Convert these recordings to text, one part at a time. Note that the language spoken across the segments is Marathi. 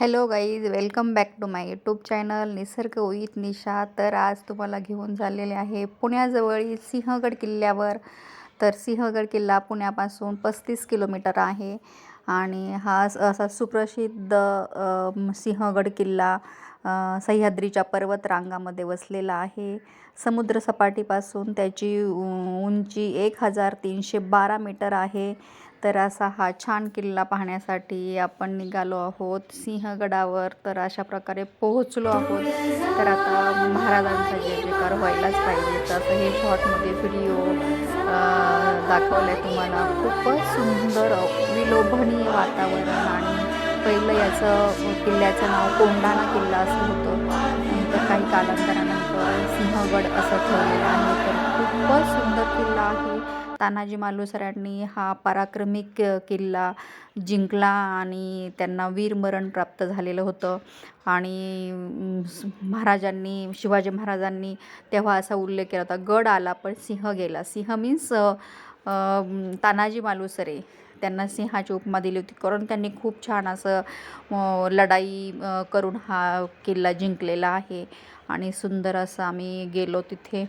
Hello guys welcome back to my YouTube channel Nisarg with Nisha. तर आज तुम्हाला घेऊन चाललेले आहे पुण्याजवळील सिंहगड किल्ल्यावर. तर सिंहगड किल्ला पुण्यापासून पस्तीस किलोमीटर आहे आणि हा स- असा सुप्रसिद्ध सिंहगड किल्ला सह्याद्रीच्या पर्वतरांगामध्ये वसलेला आहे. समुद्रसपाटीपासून त्याची उंची एक हजार तीनशे बारा मीटर आहे. तर असा हा छान किल्ला पाहण्यासाठी आपण निघालो आहोत. सिंहगडावर तर अशा प्रकारे पोहोचलो आहोत. तर आता महाराजांचा जय जयकार व्हायलाच पाहिजे. तर असं हे शॉर्टमध्ये व्हिडिओ दाखवलं आहे तुम्हाला. खूपच सुंदर विलोभनीय वातावरण आणि पहिलं याचं किल्ल्याचं नाव कोंढाणा किल्ला असं होतं. नंतर काही कालांतरानंतर सिंहगड असं ठेवलेलं आहे. तर खूपच सुंदर किल्ला आहे. तानाजी मालुसरांनी हा पराक्रमी किल्ला जिंकला आणि त्यांना वीरमरण प्राप्त झालेलं होतं. आणि महाराजांनी शिवाजी महाराजांनी तेव्हा असा उल्लेख केला होता गड आला पण सिंह गेला. सिंह मीन्स तानाजी मालुसरे त्यांना सिंहाची उपमा दिली होती. कारण त्यांनी खूप छान असं लढाई करून हा किल्ला जिंकलेला आहे. आणि सुंदर असं आम्ही गेलो तिथे.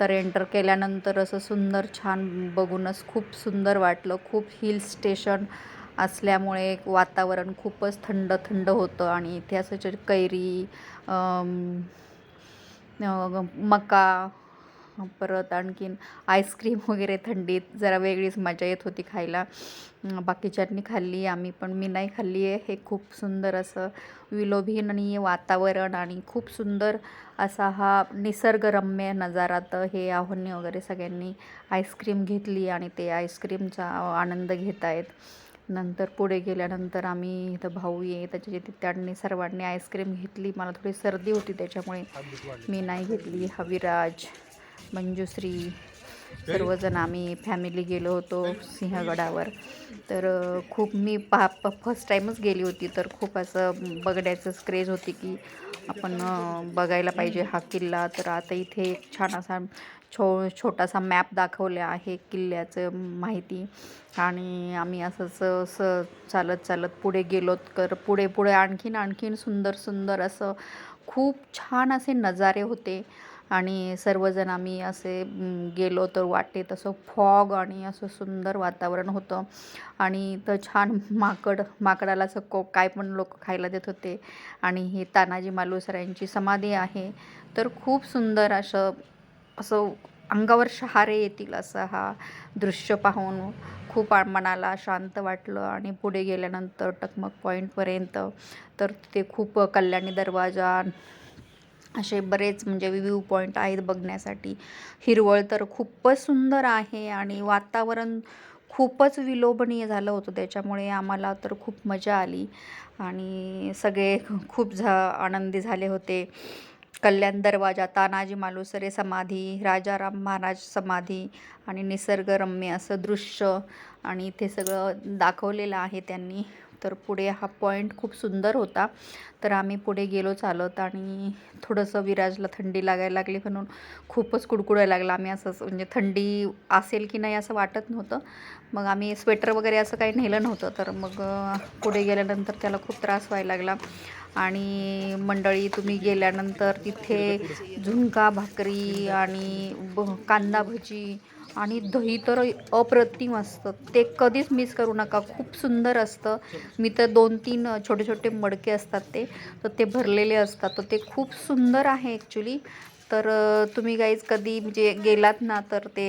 तर एंटर केल्यानंतर असं सुंदर छान बघूनच खूप सुंदर वाटलं. खूप हिल स्टेशन असल्यामुळे वातावरण खूपच थंड थंड होतं आणि इथे असं कैरी मका परत आणखीन आईस्क्रीम वगैरे थंडीत जरा वेगळीच मजा येत होती खायला. बाकीच्यांनी खाल्ली आम्ही पण मी नाही खाल्ली आहे. हे खूप सुंदर असं विलोभनीय वातावरण आणि खूप सुंदर असा हा निसर्गरम्य नजारा तर हे आव्हाने वगैरे सगळ्यांनी आईस्क्रीम घेतली आणि ते आईस्क्रीमचा आनंद घेत आहेत. नंतर पुढे गेल्यानंतर आम्ही इथं भाऊ ये त्याच्या त्यांनी सर्वांनी आईस्क्रीम घेतली. मला थोडी सर्दी होती त्याच्यामुळे मी नाही घेतली. हविराज. मंजुश्री सर्वजण आम्ही फॅमिली गेलो होतो सिंहगडावर. तर खूप मी पहा प फर्स्ट टाईमच गेली होती. तर खूप असं बघण्याचंच क्रेज होती की आपण बघायला पाहिजे हा किल्ला. तर आता इथे एक छान असा छो छोटासा मॅप दाखवला आहे किल्ल्याचं माहिती. आणि आम्ही असंच स चालत चालत पुढे गेलो. तर पुढे पुढे आणखीन आणखीन सुंदर सुंदर असं खूप छान असे नजारे होते. आणि सर्वजण आम्ही असे गेलो तर वाटेत असं फॉग आणि असं सुंदर वातावरण होतं. आणि तर छान माकड माकडाला असं को काय पण लोक खायला देत होते. आणि ही तानाजी मालुसरायांची समाधी आहे. तर खूप सुंदर असं असं अंगावर शहारे येतील असं हा दृश्य पाहून खूप मनाला शांत वाटलं. आणि पुढे गेल्यानंतर टकमक पॉईंटपर्यंत तर तिथे खूप कल्याणी दरवाजा असे बरेच म्हणजे व्ह्यू पॉईंट आहेत बघण्यासाठी. हिरवळ तर खूपच सुंदर आहे आणि वातावरण खूपच विलोभनीय झालं होतं त्याच्यामुळे आम्हाला तर खूप मजा आली. आणि सगळे खूप झा आनंदी झाले होते. कल्याण दरवाजा तानाजी मालुसरे समाधी राजाराम महाराज समाधी आणि निसर्गरम्य असं दृश्य आणि इथे सगळं दाखवलेलं आहे त्यांनी. तर पुढे हा पॉईंट खूप सुंदर होता. तर आम्ही पुढे गेलो चालत आणि थोडंसं विराजला थंडी लागायला लागली म्हणून खूपच कुडकुडायला लागला. आम्ही असंच म्हणजे थंडी असेल की नाही असं वाटत नव्हतं. मग आम्ही स्वेटर वगैरे असं काही नेलं नव्हतं. तर मग पुढे गेल्यानंतर त्याला खूप त्रास व्हायला लागला. आणि मंडळी तुम्ही गेल्यानंतर तिथे झुणका भाकरी आणि कांदा भजी आणि दही तर अप्रतिम असतं. ते कधीच मिस करू नका. खूप सुंदर असतं. मी तर दोन तीन छोटे छोटे मडके असतात ते तर ते भरलेले असतात. तर ते खूप सुंदर आहे ॲक्च्युली तर तुम्ही गाईज कधी म्हणजे गेलात ना तर ते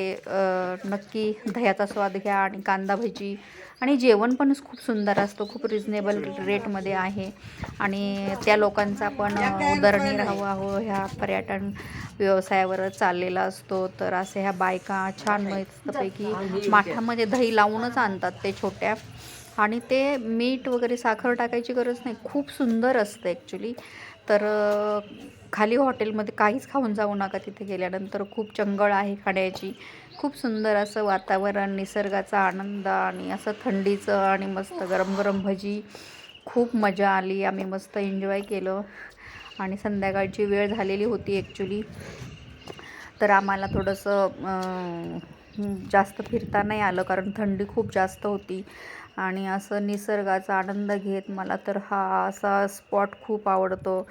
नक्की दह्याचा स्वाद घ्या आणि कांदा भजी आणि जेवण पण खूप सुंदर असतं खूप रिजनेबल रेटमध्ये आहे. आणि त्या लोकांचा पण उदरनिर्वाह हो ह्या पर्यटन व्यवसायावर चाललेला असतो. तर असे ह्या बायका छान मस्तपैकी माठामध्ये दही लावूनच आणतात ते छोट्या. आणि ते मीठ वगैरे साखर टाकायची गरज नाही खूप सुंदर असतं ॲक्च्युली तर खाली हॉटेलमध्ये काहीच खाऊन जाऊ नका तिथे गेल्यानंतर. खूप चंगळ आहे खाण्याची. खूप सुंदर असं वातावरण निसर्गाचा आनंद आणि असं थंडीचं आणि मस्त गरम गरम भजी. खूप मजा आली. आम्ही मस्त एन्जॉय केलं. आणि संध्याकाळची वेळ झालेली होती ॲक्च्युली तर आम्हाला थोडंसं जास्त फिरता नाही आलं कारण थंडी खूप जास्त होती. आणि असं निसर्गाचा आनंद घेत मला तर हा असा स्पॉट खूप आवडतो.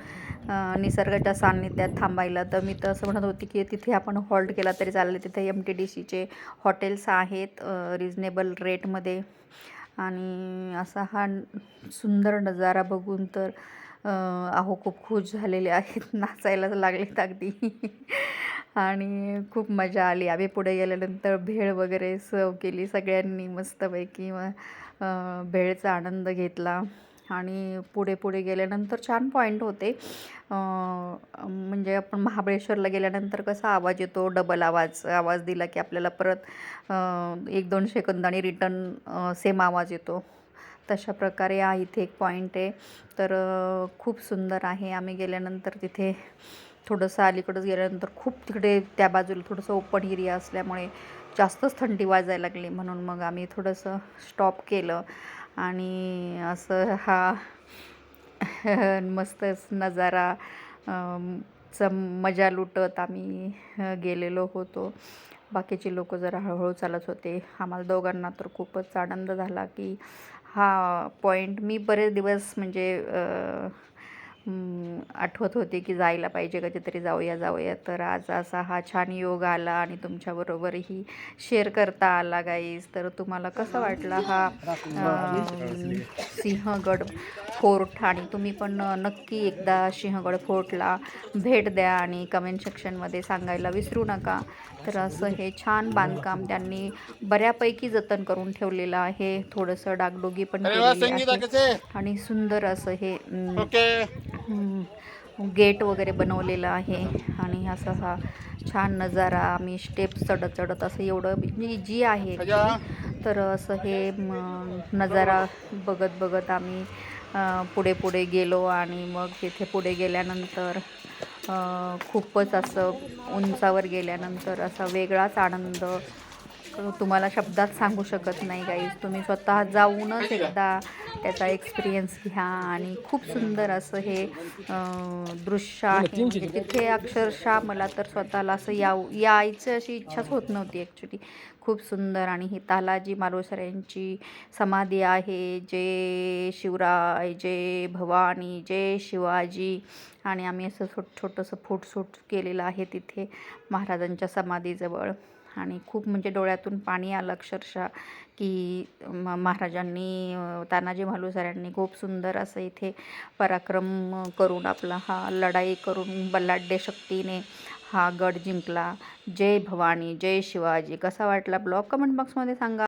निसर्गाच्या सान्निध्यात थांबायला. तर मी तर असं म्हणत होती की तिथे आपण हॉल्ट केला तरी चालेल. तिथे एम टी डी सीचे हॉटेल्स आहेत रिजनेबल रेटमध्ये आणि असा हा सुंदर नजारा बघून तर अहो खूप खुश झालेले आहेत. नाचायला लागलेत अगदी. आणि खूप मजा आली. आम्ही पुढे गेल्यानंतर भेळ वगैरे सर्व केली. सगळ्यांनी मस्तपैकी मग भेळचा आनंद घेतला. आणि पुढे पुढे गेल्यानंतर छान पॉईंट होते. म्हणजे आपण महाबळेश्वरला गेल्यानंतर कसा आवाज येतो? डबल आवाज आवाज दिला की आपल्याला परत एक दोन सेकंदांनी रिटर्न सेम आवाज येतो. तशा प्रकारे हा इथे एक पॉईंट आहे. तर खूप सुंदर आहे. आम्ही गेल्यानंतर तिथे थोडंसं अलीकडंच गेल्यानंतर खूप तिकडे त्या बाजूला थोडंसं ओपन एरिया असल्यामुळे जास्तच थंडी वाजायला लागली म्हणून मग आम्ही थोडंसं स्टॉप केलं. आणि असं हा मस्तच नजारा अम, मजा लुटत आम्ही गेलेलो होतो. बाकीचे लोक जरा हळूहळू चालत होते. आम्हाला दोघांना तर खूपच आनंद झाला की हा पॉईंट मी बरेच दिवस म्हणजे आठवत होते की जायला पाहिजे कधीतरी जाऊया जाऊया. तर आज असा हा छान योग आला आणि तुमच्याबरोबरही शेअर करता आला गाईज तर तुम्हाला कसा वाटला हा सिंहगड फोर्ट? आणि तुम्ही पण नक्की एकदा सिंहगड फोर्टला भेट द्या आणि कमेंट सेक्शनमध्ये सांगायला विसरू नका. तर असं हे छान बांधकाम त्यांनी बऱ्यापैकी जतन करून ठेवलेलं आहे. थोडंसं डागडुगी पण आणि सुंदर असं हे गेट वगैरे बनवलेलं आहे आणि असा हा छान नजारा आम्ही स्टेप चढत चढत असं एवढं म्हणजे जी आहे. तर असं हे नजारा बघत बघत आम्ही पुढे पुढे गेलो आणि मग तिथे पुढे गेल्यानंतर खूपच असं उंचावर गेल्यानंतर असा वेगळाच आनंद तुम्हाला शब्दात सांगू शकत नाही गाईज तुम्ही स्वतः जाऊनच एकदा त्याचा एक्सपिरियन्स घ्या आणि खूप सुंदर असं हे दृश्य आहे. म्हणजे तिथे अक्षरशः मला तर स्वतःला असं याव यायचं अशी इच्छाच होत नव्हती ॲक्च्युली खूप सुंदर आणि ही तालाजी मालुसरे यांची समाधी आहे. जय शिवराय जय भवानी जय शिवाजी. आणि आम्ही असं छोट छोटंसं फोटोशूट केलेलं आहे तिथे महाराजांच्या समाधीजवळ. आणि खूप म्हणजे डोळ्यातून पाणी आलं अक्षरशः की म महाराजांनी तानाजी मालुसऱ्यांनी खूप सुंदर असं इथे पराक्रम करून आपला हा लढाई करून बलाढ्य शक्तीने हा गड जिंकला. जय भवानी जय शिवाजी. कसा वाटला? ब्लॉग कमेंट बॉक्समध्ये सांगा.